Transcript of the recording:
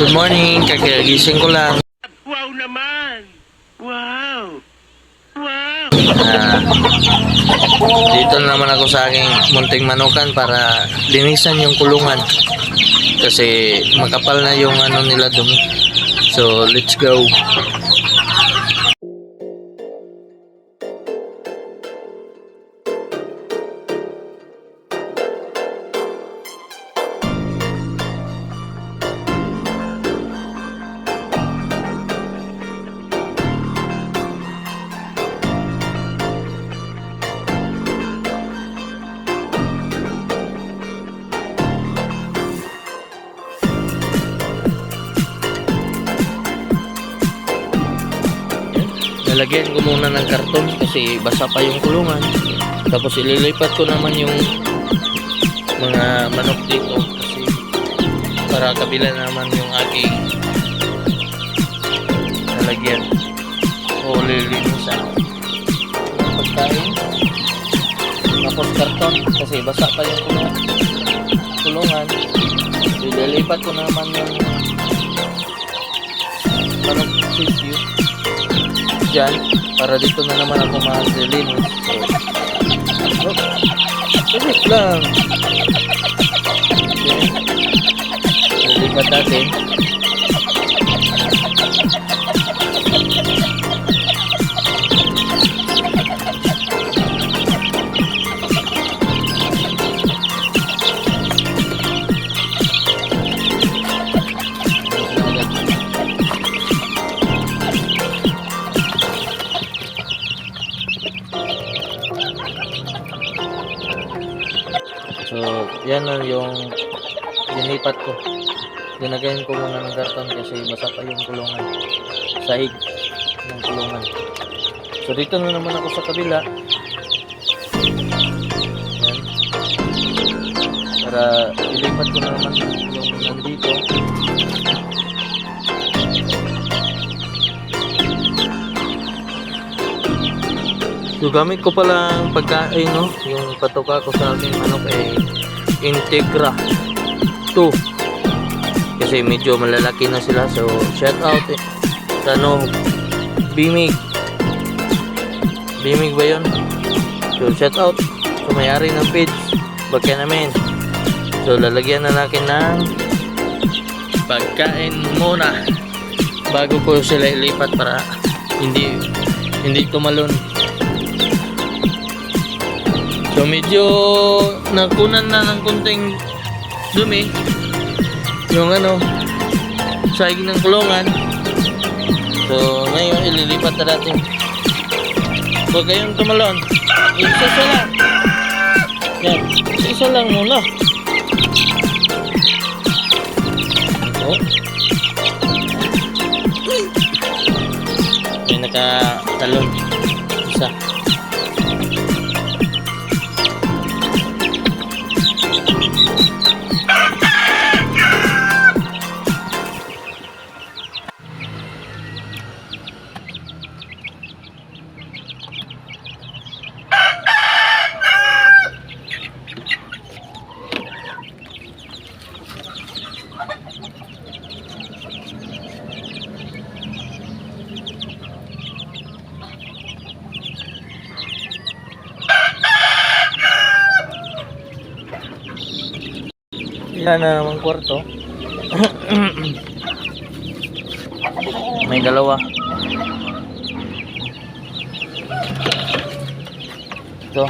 Good morning, kakagising ko lang. Wow naman! Wow! Wow! Ah, dito na naman ako sa aking munting manukan para linisan yung kulungan. Kasi makapal na yung ano nila dumi. So, let's go. Lalagyan ko muna ng karton kasi basa pa yung kulungan. Tapos ililipat ko naman yung mga manok dito kasi para kabila naman yung aking lalagyan o lilinisan. Pagkain. Tapos karton kasi basa pa yung kulungan. kulungan. Ililipat ko naman yung dyan para dito na naman ako maglilinis. So, oh, saglit lang. Okay. Lilipat natin. Yan na yung dinipat ko. Dinagayin ko muna ng karton kasi basa pa yung kulungan. Sahig ng kulungan. So, dito na naman ako sa kabila. Yan. Para ilipat ko na naman yung nandito. So gamit ko pala ang pagkain no, yung patuka ko sa aking manok ay Integra 2. Kasi medyo malalaki na sila so shout out eh, sa ano Bimig. Bimig ba 'yon? So shout out sa may-ari ng page Bagya namin. So lalagyan na natin ng pagkain muna bago ko sila ilipat para hindi hindi tumalon. So medyo nakunan na ng kunting dumi yung ano saig ng kulungan. So ngayon ililipat na natin. Huwag kayong tumalon. Isa-isa lang. Yan. Isa lang muna. Ito. May nakatalon. Isa. Yan na naman kwarto. May dalawa. Ito.